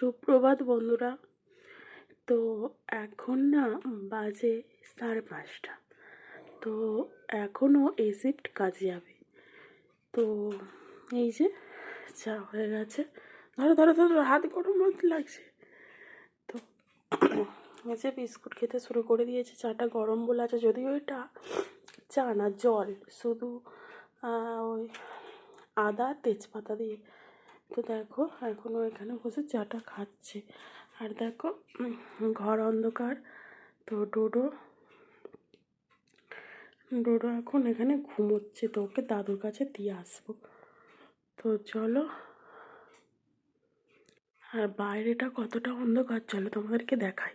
সুপ্রভাত বন্ধুরা। তো এখন না বাজে সাড়ে পাঁচটা। তো এখনও শিফট কাজে যাবে। তো এই যে চা হয়ে গেছে। ধরো ধরো ধরো হাত গরম লাগছে। তো এই যে বিস্কুট খেতে শুরু করে দিয়েছে। চাটা গরম বলে আছে। যদিও এটা চা না, জল। শুধু ওই আদা, তেজপাতা দিয়ে তো দেখো এখনও এখানে বসে চাটা খাচ্ছে। আর দেখো ঘর অন্ধকার। তো ডোডো ডোডো এখন এখানে ঘুমোচ্ছে। তো ওকে দাদুর কাছে দিয়ে আসব। তো চলো। আর বাইরেটা কতটা অন্ধকার, চলো তোমাদেরকে দেখাই।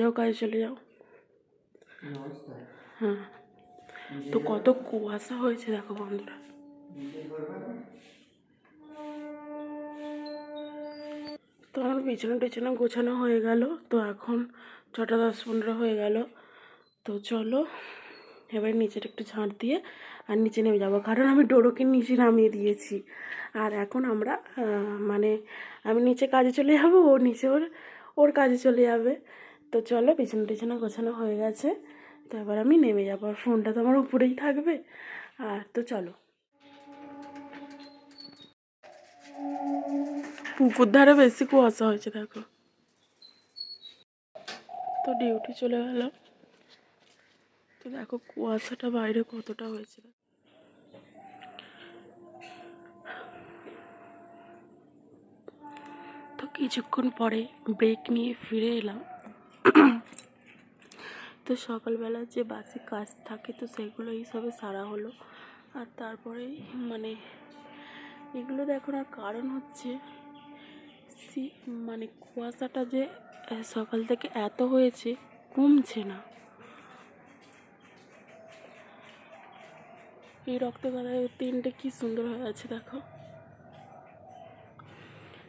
যাও কাজে চলে যাও। হ্যাঁ। তো কত কুয়াশা হয়েছে দেখো বন্ধুরা। তো আমার বিছানা টিছানা গোছানো হয়ে গেল। তো এখন ছটা দশ পনেরো হয়ে গেল। তো চলো, এবার নিচের একটু ঝাঁট দিয়ে আর নিচে নেমে যাব। কারণ আমি ডোরোকে নিচে নামিয়ে দিয়েছি। আর এখন আমরা মানে আমি নিচে কাজে চলে যাব, ও নিচে, ওর ওর কাজে চলে যাবে। তো চলো বিছানা টিছানা গোছানো হয়ে গেছে। তো এবার আমি নেমে যাব আর ফোনটা তো আমার উপরেই থাকবে। আর তো চলো। পুকুর ধারে বেশি কুয়াশা হয়েছে, দেখো। তো ডিউটি চলে গেল। তো দেখো কুয়াশাটা বাইরে কতটা হয়েছে। তো কিছুক্ষণ পরে ব্রেক নিয়ে ফিরে এলাম। তো সকালবেলা যে বাসি কাজ থাকে তো সেগুলো হিসাবে সারা হলো। আর তারপরে মানে এগুলো দেখার কারণ হচ্ছে সি মানে কুয়াশাটা যে সকাল থেকে এত হয়েছে কমছে না। এই রক্ত তিনটে কি সুন্দর হয়ে আছে দেখো।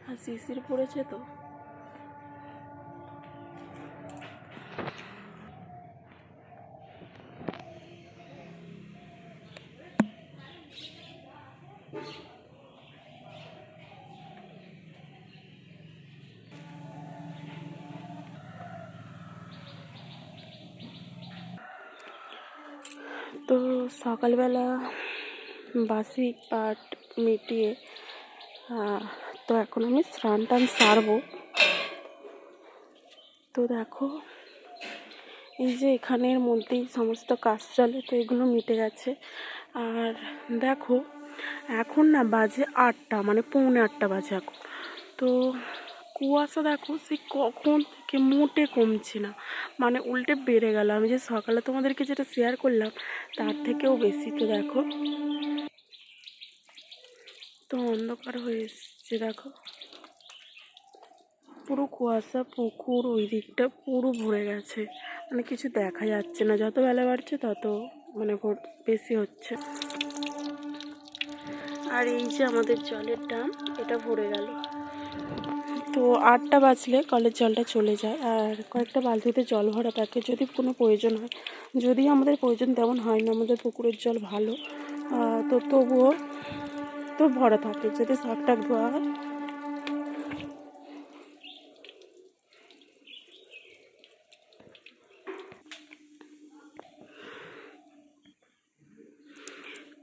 আর শিশির পড়েছে তো? তো সকালবেলা বাসি পাট মিটিয়ে তো এখন আমি স্নান টান সারবো। তো দেখো, এই যে এখানের মধ্যেই সমস্ত কাজ চলে, তো এগুলো মিটে গেছে। আর দেখো, এখন না বাজে আটটা মানে পৌনে আটটা বাজে এখন। তো কুয়াশা দেখো সে কখন থেকে মোটে কমছে না। মানে উল্টে বেড়ে গেল। আমি যে সকালে তোমাদেরকে যেটা শেয়ার করলাম, তার থেকেও বেশি তো দেখো। তো অন্ধকার হয়ে এসছে, দেখো। পুরো কুয়াশা, পুকুর, ওই দিকটা পুরো ভরে গেছে। মানে কিছু দেখা যাচ্ছে না। যত বেলা বাড়ছে, তত মানে ভোর- বেশি হচ্ছে। আর এই যে আমাদের জলের ড্রাম এটা ভরে গেল। তো আটটা বাজলে কলের জলটা চলে যায় আর কয়েকটা বালতিতে জল ভরা থাকে যদি কোনো প্রয়োজন হয়। যদি আমাদের প্রয়োজন তেমন হয় না, আমাদের পুকুরের জল ভালো তো তবুও তো ভরা থাকে। যদি শাক টাক ধোয়া হয়।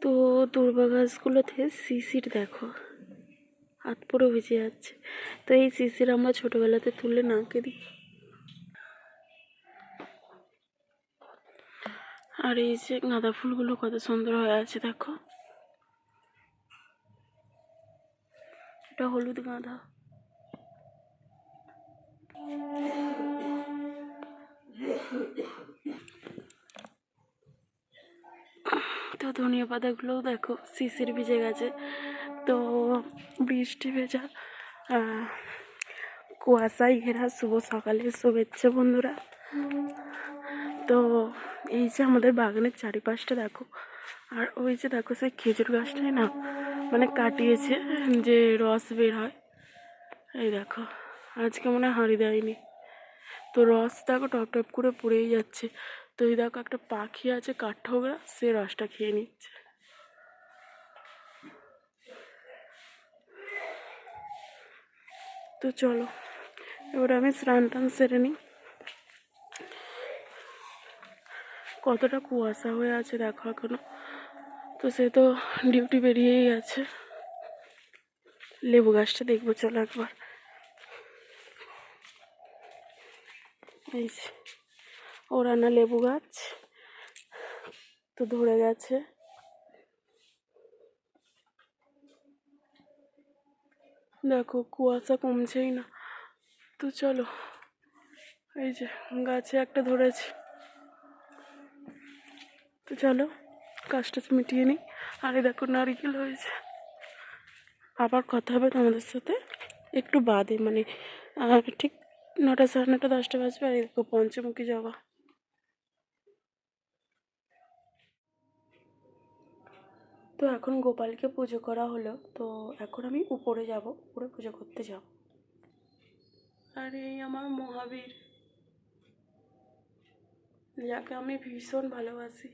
তো দুর্বা গাছগুলোতে শিশির দেখো। হাত পুরো ভিজে যাচ্ছে। তো এই শিশির আমরা ছোটবেলাতে তুলে নাকে দিই আর এই যে গাঁদা ফুলগুলো কত সুন্দর হয়ে আছে, দেখো। এটা হলুদ গাঁদা। তো ধনিয়া পাতাগুলোও দেখো, শিশির ভিজে গেছে। তো বৃষ্টি ভেজা কুয়াশায় ঘেরা, শুভ সকালের শুভেচ্ছা বন্ধুরা। তো এই যে আমাদের বাগানের চারিপাশটা দেখো, আর ওই যে দেখো সেই খেজুর গাছটাই না মানে কাটিয়েছে যে রস বের হয়। এই দেখো, আজকে মনে হয় হাঁড়ি দেয়নি। তো রস দেখো টপ টপ করে পড়েই যাচ্ছে। তো এই দেখো একটা পাখি আছে, কাঠঠোকরা, সে রসটা খেয়ে নিচ্ছে। তো চলো, এবার আমি স্নান টান সেরে নিই। কতটা কুয়াশা হয়ে আছে দেখো এখনও। তো সে তো ডিউটি বেরিয়েই গেছে। লেবু গাছটা দেখব, চলো একবার। এই যে, ওরা না লেবু গাছ। তো ধরে গেছে। দেখো কুয়াশা কমছেই না। তো চলো, এই যে গাছে একটা ধরেছি। তো চলো, কাজটা মিটিয়ে নিই। আর এই দেখো নারকেল হয়েছে। আবার কথা হবে তোমাদের সাথে। একটু বাদে মানে ঠিক নটা সাড়ে নটা, দশটা বাজবে। আর এই দেখো পঞ্চমুখী জবা। তো এখন গোপালকে পুজো করা হলো, তো এখন আমি উপরে যাব, উপরে পুজো করতে যাব। আর এই আমার মহাবীর, যাকে আমি ভীষণ ভালোবাসি।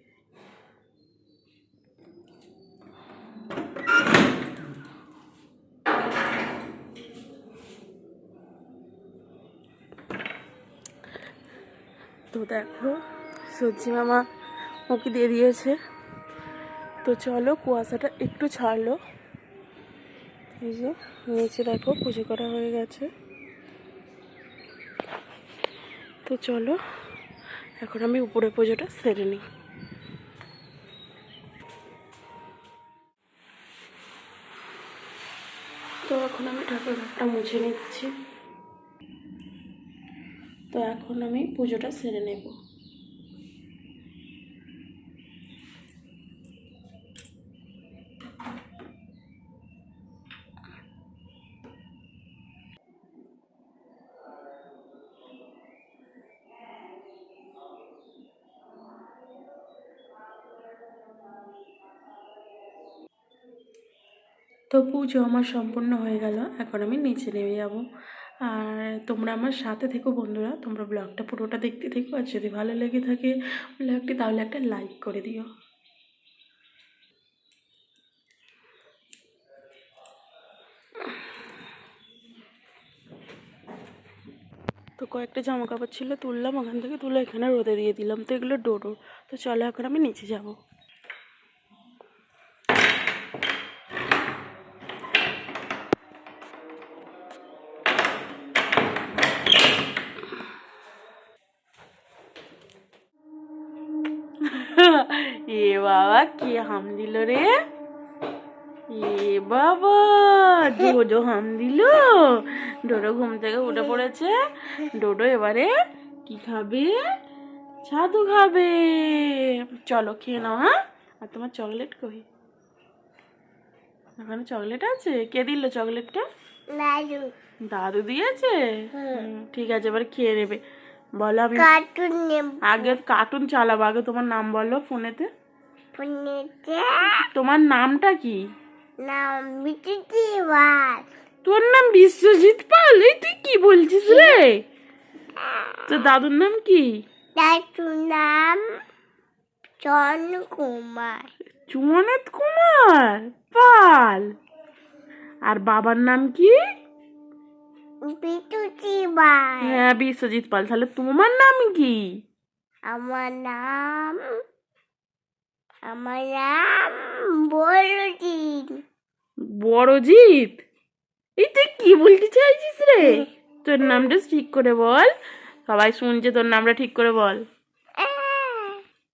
তো দেখো সবজি মামা ওকে দিয়ে দিয়েছে। তো চলো কুয়াশাটা একটু ছাড়লো। এই যে নিচে দেখো পুজো করা হয়ে গেছে। তো চলো, এখন আমি উপরে পুজোটা সেরে নিই। তো এখন আমি ঠাকুর মুছে নিচ্ছি। তো এখন আমি পুজোটা সেরে নেব। তো পুজো আমার সম্পূর্ণ হয়ে গেল। এখন আমি নিচে নেমে যাব। আর তোমরা আমার সাথে থেকো বন্ধুরা। তোমরা ব্লগটা পুরোটা দেখতে থেকো। আর যদি ভালো লেগে থাকে ব্লগটি, তাহলে একটা লাইক করে দিও। তো কয়েকটা জামা কাপড় ছিল তুললাম। ওখান থেকে তুলে এখানে রোদে দিয়ে দিলাম। তো এগুলো ডোডো। তো চলো এখন আমি নিচে যাব। এ বাবা কি হাম দিল রে? এ বাবা ডোডো হাম দিল। ডোডো ঘুম থেকে উঠে পড়েছে। ডোডো এবারে কি খাবে? ছাতু খাবে। চলো খেয়ে নাও হ্যাঁ? আর তোমার চকলেট কই? ওখানে চকলেট আছে? কে দিল চকলেটটা? দাদু। দিয়েছে? ঠিক আছে এবার খেয়ে নেবে। বলো আমি আগে কার্টুন চালাবো আগে তোমার নাম বলো ফোনেতে। তোমার নামটা কি? নাম বার তোর নাম বিশ্বজিৎ পাল? এই তুই কি বলছিস রে? তোর দাদুর নাম কি? দাদু নাম জন কুমার। চুমনাথ কুমার পাল। আর বাবার নাম কি? বার হ্যাঁ বিশ্বজিৎ পাল। তাহলে তোমার নাম কি? আমার নাম আমার নাম বলদিন বড়জিৎ? এই তুই কি বলতে চাইছিস রে? তোর নামটা ঠিক করে বল। সবাই শুনছে তোর নামটা ঠিক করে বল।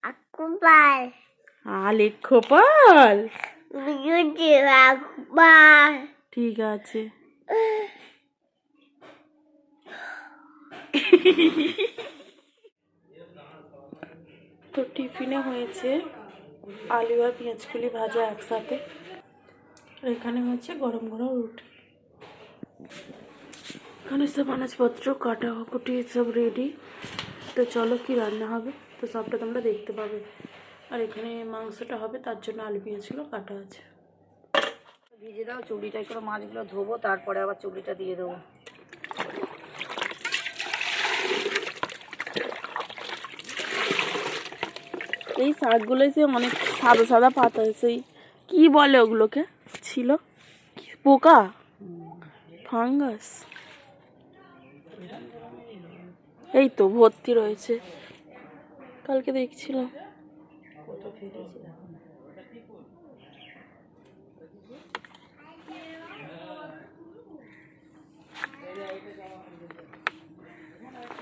akubar আলেখ্য পাল বিটুটি akubar ঠিক আছে। তো টিফিনে হয়েছে আলু আর পেঁয়াজকলি ভাজা একসাথে। আর এখানে হচ্ছে গরম গরম রুটি। এখানে সব আনাজপত্র, কাটা কুটি সব রেডি তো চলো কি রান্না হবে? তো সবটা তোমরা দেখতে পাবে। আর এখানে মাংসটা হবে, তার জন্য আলু পেঁয়াজগুলো কাটা আছে। ভিজে দাও চুড়িটাই করে মাছগুলো ধোবো, তারপরে আবার চুড়িটা দিয়ে দেবো। এই শাকগুলোই যে অনেক সাদা সাদা পাতা সেই কি বলে ওগুলোকে? ছিল? পোকা? ফাঙ্গাস? এই তো ভর্তি রয়েছে। কালকে দেখছিলাম।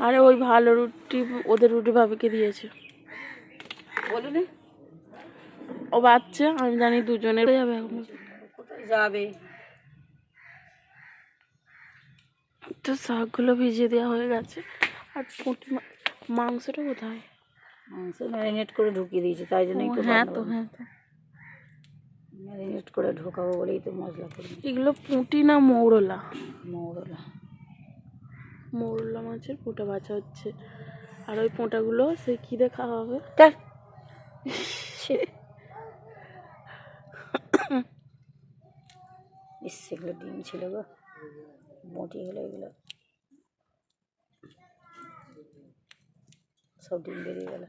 আরে ওই ভালো রুটি, ওদের রুটি ভাবিকে দিয়েছে। বলি না ও বাচ্চা আমি জানি দুজনের যাবে এখন। কোথায় যাবে। তো শাকগুলো ভিজিয়ে দেওয়া হয়ে গেছে। আর পুঁটি মাংসটা কোথায়? মাংস ম্যারিনেট করে ঢুকিয়ে দিয়েছি তাই জন্যই তো হ্যাঁ তো হ্যাঁ তো। ম্যারিনেট করে ঢোকাবো বলেই তো মশলা করি। এগুলো পুঁটি না মৌরলা? মৌরলা। মৌরলা মাছের পোঁটা ভাজা হচ্ছে। আর ওই পোঁটাগুলো সে কী দিয়ে খাওয়া হবে ইস সেগুলো ডিম ছিল গো। মোটি হলো এগুলো। সব ডিম বেরিয়ে গেল।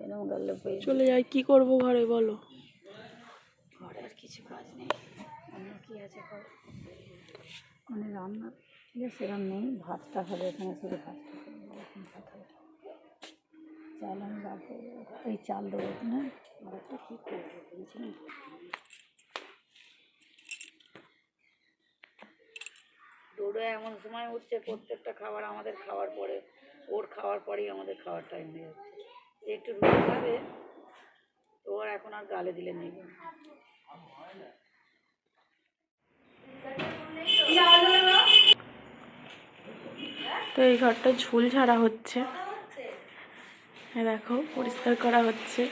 এরকম গেল। চলে যাই কি করব ঘরে বলো? ঘরে আর কিছু কাজ নেই। অন্য কি আছে ঘরে? মানে রান্না ইয়ে সেরকম নেই। ভাতটা হবে এখানে শুধু ভাতটা ভাত হবে। চাল আমি বার করব এই চাল দেবো এখানে আর একটা কী করব বুঝছি না ডোডো এমন সময় উঠছে প্রত্যেকটা খাবার আমাদের খাওয়ার পরে ওর খাওয়ার পরেই আমাদের খাওয়ার টাইম হয়ে যাচ্ছে। একটু রুটি খাবে তো ওর এখন আর গালে দিলে নেবে না। তো এই ঘরটা ঝুল ঝাড়া হচ্ছে। এ দেখো, পরিষ্কার করা হচ্ছে।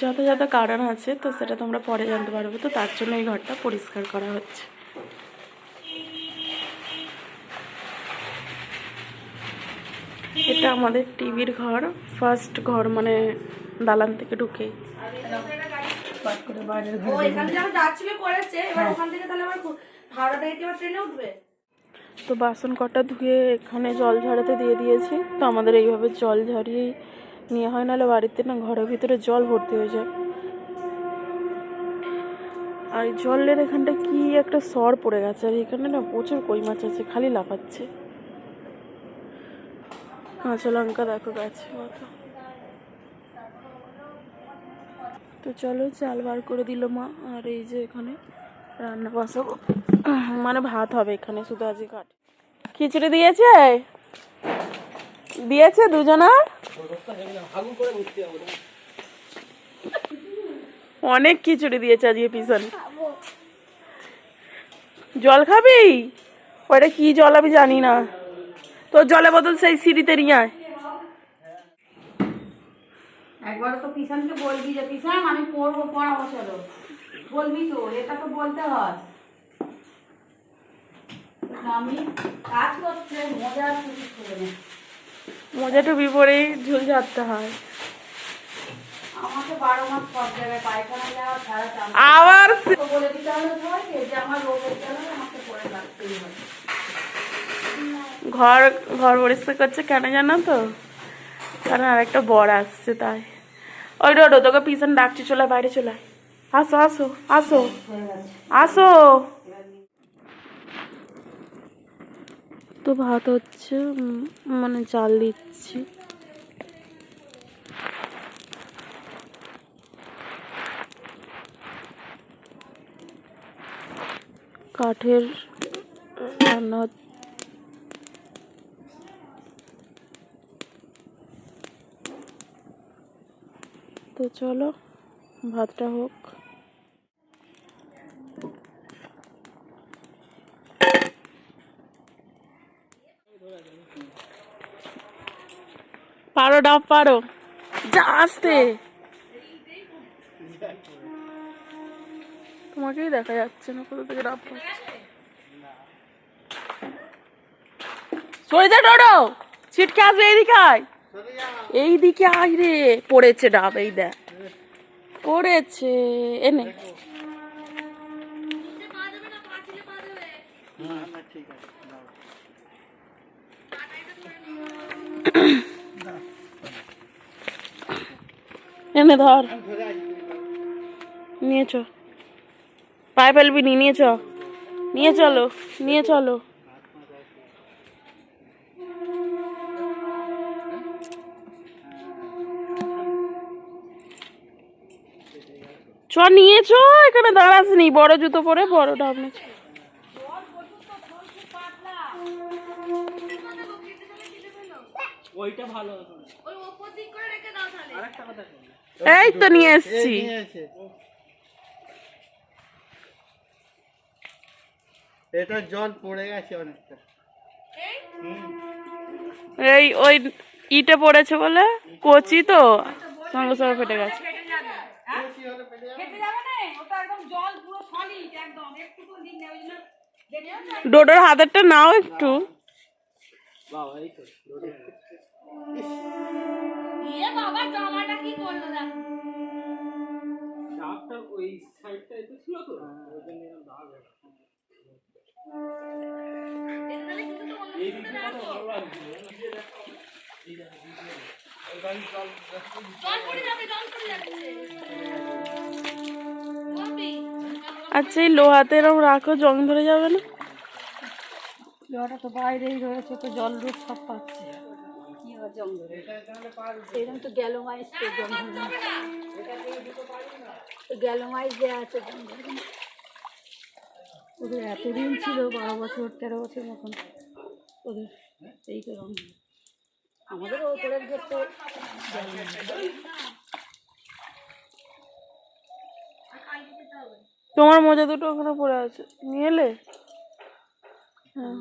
যত কারণ আছে, তো সেটা তোমরা পরে জানতে পারবে। তো তার জন্য এই ঘরটা পরিষ্কার করা হচ্ছে। এটা আমাদের টিভির ঘর। ফার্স্ট ঘর মানে দালান থেকে ঢুকে। বাইরের ঘরে তো বাসন কটা ধুয়ে এখানে জল ঝাড়াতে দিয়ে দিয়েছি। তো আমাদের এইভাবে জল ঝাড়িয়েই নেওয়া হয়, নাহলে বাড়িতে না ঘরের ভিতরে জল ভর্তি হয়ে যায়। আর জলের এখানটা কি একটা সর পড়ে গেছে, আর এখানে না প্রচুর কই মাছ আছে, খালি লাফাচ্ছে। কাঁচা লঙ্কা দেখো গাছে তো চলো চাল বার করে দিল মা, আর এই যে এখানে রান্না বসাবো। মানে ভাত হবে এখানে, শুধু আজকে কাট খিচুড়ি দিয়েছে? দিয়েছে দুজনার? অনেক খিচুড়ি দিয়েছে আজকে পিছনে। জল খাবি? ওটা কি জল আমি জানি না। তোর জলে বোতল সেই সিঁড়িতে নিয়ে আয়। একবার তো কিষানকে বলবি যে কিষান আমি পড়ব, পড়াবো, চলো। বলবি তো এটা তো বলতে হয়। আমি কাজ মজা কিছু করে না মোজা টুপি পরেই ঝুল ঝাড়তে হয়। আমাকে বারো মাস সব জায়গায় পায়খানা যাওয়া ছাড়া আবার বলে দিতে হবে সবাইকে যে আমার রোগের জন্য আমাকে করে রাখতেই হবে। ঘর ঘর পরিষ্কার করছে কেন জানো তো? কারণ আরেকটা বর আসছে তাই। ওই রোড তোকে পিছন ডাকছি চলে বাইরে চলে। আসো আসো আসো আসো তো ভাত হচ্ছে মানে চাল দিচ্ছি। কাঠের রান্না তো চলো, ভাতটা হোক। পারো, ডাব পারো। যা আসতে। তোমাকেই দেখা যাচ্ছে না কোথা থেকে ডাব সরে যা, ডোডো। ছিটকে আসবে এদিকে আয়। এই দিকে আয় রে। পড়েছে ডাব, এই দেখ। পড়েছে। এনে। এনে ধর। নিয়েছ। পায়ে ফেলবি নি নিয়ে চ। নিয়ে চলো নিয়ে চলো। চ নিয়েছ এখানে দাঁড়াস নি। বড় জুতো পরে বড় ডাব নিয়ে চ। এই তো নিয়ে এসছি এটা জল পড়ে গেছে অনেকটা। এই ওই ইটে পড়েছে বলে? কচি তো? সঙ্গে সঙ্গে ফেটে গেছে। ডোডোর হাতেরটা নাও একটু। বাবা এই তো ডাবটা আচ্ছা এই লোহাতে এরকম রাখো, জং ধরে যাবে না জলটা তো বাইরেই রয়েছে, তো জল রোদ সব পাচ্ছে সেইরকম তো না। তো গ্যালোমাইজ দেওয়া আছে। ওদের এত দিন ছিল বারো বছর তেরো বছর মতন ওদের এই ধরে। আমাদের ওপরের গেট তো তোমার মজা দুটো ওখানে পড়ে আছে। নিয়ে এলে? হ্যাঁ।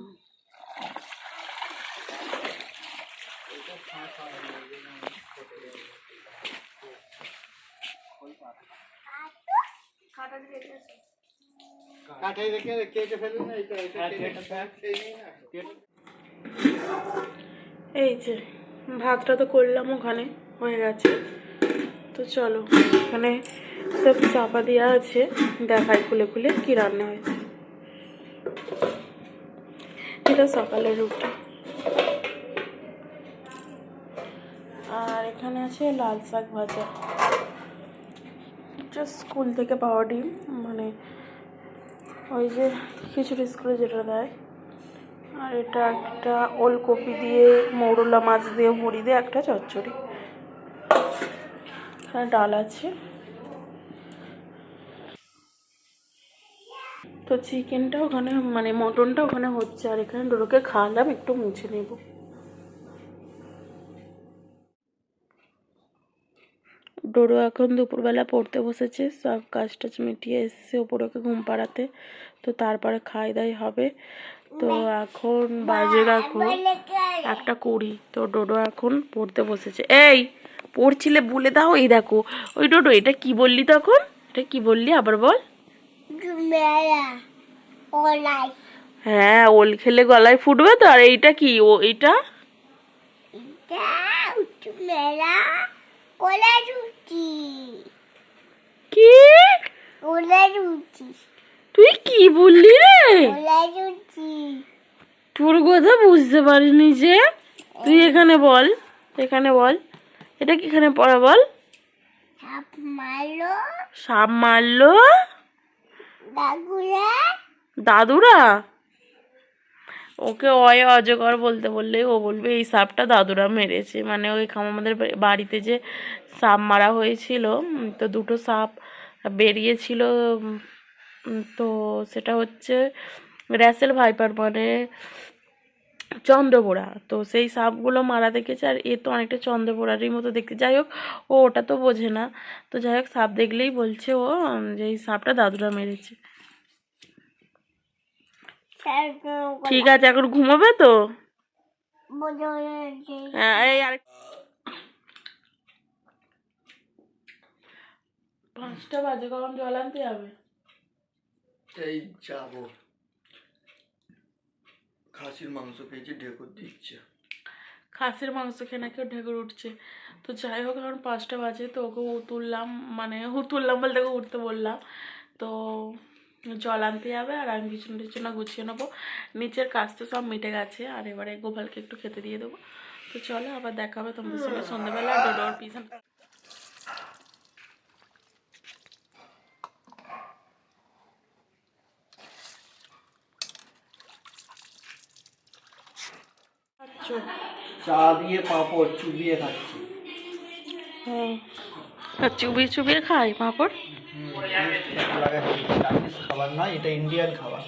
কাঠাই রেখে কেটে ফেলুন না। এই যে ভাতটা তো করলাম ওখানে হয়ে গেছে। তো চলো এখানে সব চাপা দেওয়া আছে দেখাই খুলে খুলে কি রান্না হয়েছে। এটা সকালের রুটি। আর এখানে আছে লাল শাক ভাজা। এটা স্কুল থেকে পাওয়া ডিম মানে ওই যে খিচুড়ি স্কুলে যেটা দেয়। আর এটা একটা ওলকপি দিয়ে, মৌরলা মাছ দিয়ে, মুড়ি দিয়ে, একটা চচ্চড়ি। এখানে ডাল আছে। তো চিকেনটা ওখানে মানে মটনটা ওখানে হচ্ছে, আর এখানে ডোরোকে খাওয়ালাম একটু মুছে নেব। ডোরো এখন দুপুরবেলা পড়তে বসেছে। সব কাজ টাজ মিটিয়ে এসছে ওপরে ওকে ঘুম পাড়াতে। তো তারপরে খাই দাই হবে। তো এখন বাজে রাখো একটা কুড়ি। তো ডোডো এখন পড়তে বসেছে। এই পড়ছিলে বলে দাও। এই দেখো ওই ডোডো এটা কি বললি তখন? এটা কি বললি? আবার বল। হ্যাঁ ওল খেলে গলায় ফুটবে তো। আর এইটা কি? ও এইটা? মেলা কোলা রুটি। কি? কোলা রুটি। তুই কি বললি রে? কোলা রুটি। তোর কথা বুঝতে পারিনি যে। তুই এখানে বল এখানে বল। এটা কি এখানে পড়া বল? সাপ মারলো। সাপ মারলো? দাগুরা দাদুরা? ওকে অয় অজগর বলতে বললে ও বলবে, এই সাপটা দাদুরা মেরেছে। মানে ওই আমাদের বাড়িতে যে সাপ মারা হয়েছিল তো দুটো সাপ বেরিয়েছিল তো সেটা হচ্ছে র্যাসেল ভাইপার মানে চন্দ্রবোড়া তো সেই সাপগুলো মারা দেখেছে, আর এ তো অনেকটা চন্দ্রবোড়ারই মতো দেখতে। যাই হোক, ও ওটা তো বোঝে না। তো যাই হোক, সাপ দেখলেই বলছে ও যে এই সাপটা দাদুরা মেরেছে। ঠিক আছে এখন ঘুমোবে তো? হ্যাঁ এই পাঁচটা বাজে কখন জল আনতে যাবে? এই যাব। খাসির মাংস পেয়েছি ঢেকুর দিচ্ছে। খাসির মাংস খেয়ে নাকি ঢেকুর উঠছে। তো যাই হোক এখন পাঁচটা বাজে তো ওকে তুললাম মানে তুললাম বলতে উঠতে বললাম। তো জল আনতে যাবে আর আমি বিছানা টিছানা গুছিয়ে নেব। নিচের কাজ তো সব মিটে গেছে আর এবারে গোপালকে একটু খেতে দিয়ে দেবো। তো চলো আবার দেখা হবে তোমাদের সঙ্গে সন্ধ্যাবেলা ডোডোর পিছন চা দিয়ে পাঁপড় চুবিয়ে খাচ্ছি। হুম। চুবিয়ে চুবিয়ে খাই পাঁপড়? খাবার না এটা ইন্ডিয়ান খাবার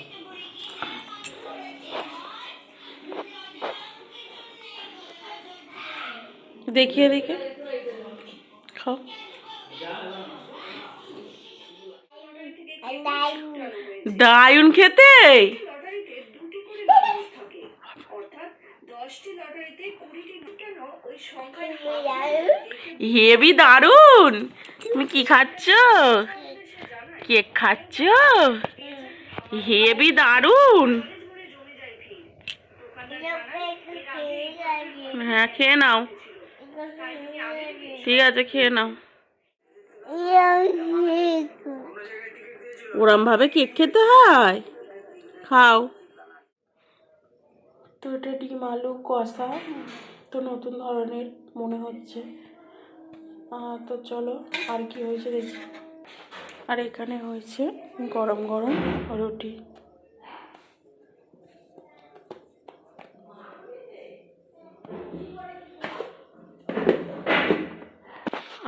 দেখিয়ে। দেখে খাও দারুণ খেতে? হেভি দারুণ তুমি কি খাচ্ছ? কেক খাচ্ছ? হেভি দারুণ হ্যাঁ খেয়ে নাও। ঠিক আছে, খেয়ে নাও। ওরম ভাবে কেক খেতে হয়? খাও। তো এটা ডিম আলু কষা, তো নতুন ধরনের মনে হচ্ছে। তো চলো আর কি হয়েছে দেখি। আর এখানে হয়েছে গরম গরম রুটি।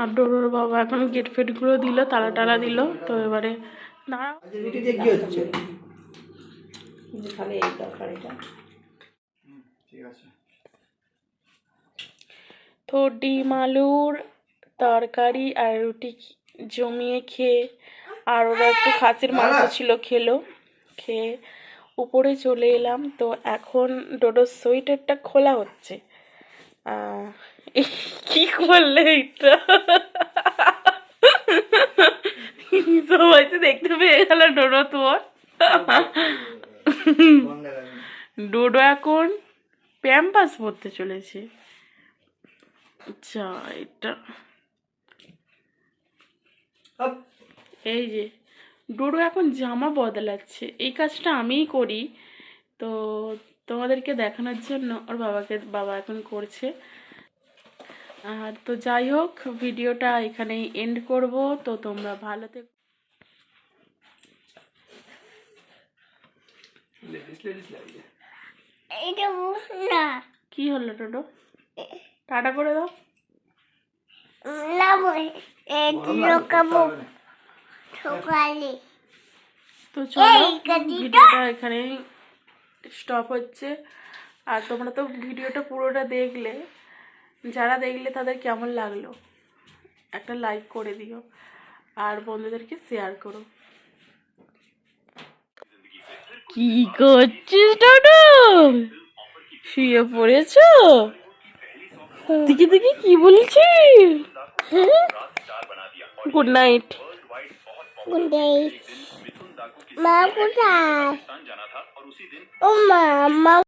আর ডোরোর বাবা এখন গেট ফেটগুলো দিল তালা টালা দিল তো এবারে দাঁড়াও। রুটি দিয়ে কি হচ্ছে? যে এই তরকারিটা। ঠিক আছে। তো ডিম আলুর তরকারি আর রুটি জমিয়ে খেয়ে আর ওরা একটু খাসির মাংস ছিল খেলো। খেয়ে উপরে চলে এলাম। তো এখন ডোডোর সোয়েটারটা খোলা হচ্ছে। কি করলে এটা সবাই তো দেখতে পেয়ে গেল ডোডো তোর ডোডো এখন প্যাম্পাস পরতে চলেছে। আচ্ছা এটা। এই যে ডোডো এখন জামা বদলাচ্ছে। এই কাজটা আমিই করি। তো তোমাদেরকে দেখানোর জন্য ওর বাবাকে বাবা এখন করছে। আর তো যাই হোক ভিডিওটা এখানেই এন্ড করব। তো তোমরা ভালো থেকো না কি হলো ডোডো? টাটা করে দাও। তো চলো ভিডিওটা এখানেই স্টপ হচ্ছে। আর তোমরা তো ভিডিওটা পুরোটা দেখলে। যারা দেখলে তাদের কেমন লাগল? একটা লাইক করে দিও। আর বন্ধুদেরকে শেয়ার করো। কি করছিস ডোডো? শুয়ে পড়েছো? দিকে দিকে কি বলছিস? গুড নাইট কোথায় মা কোথায় ও মা মা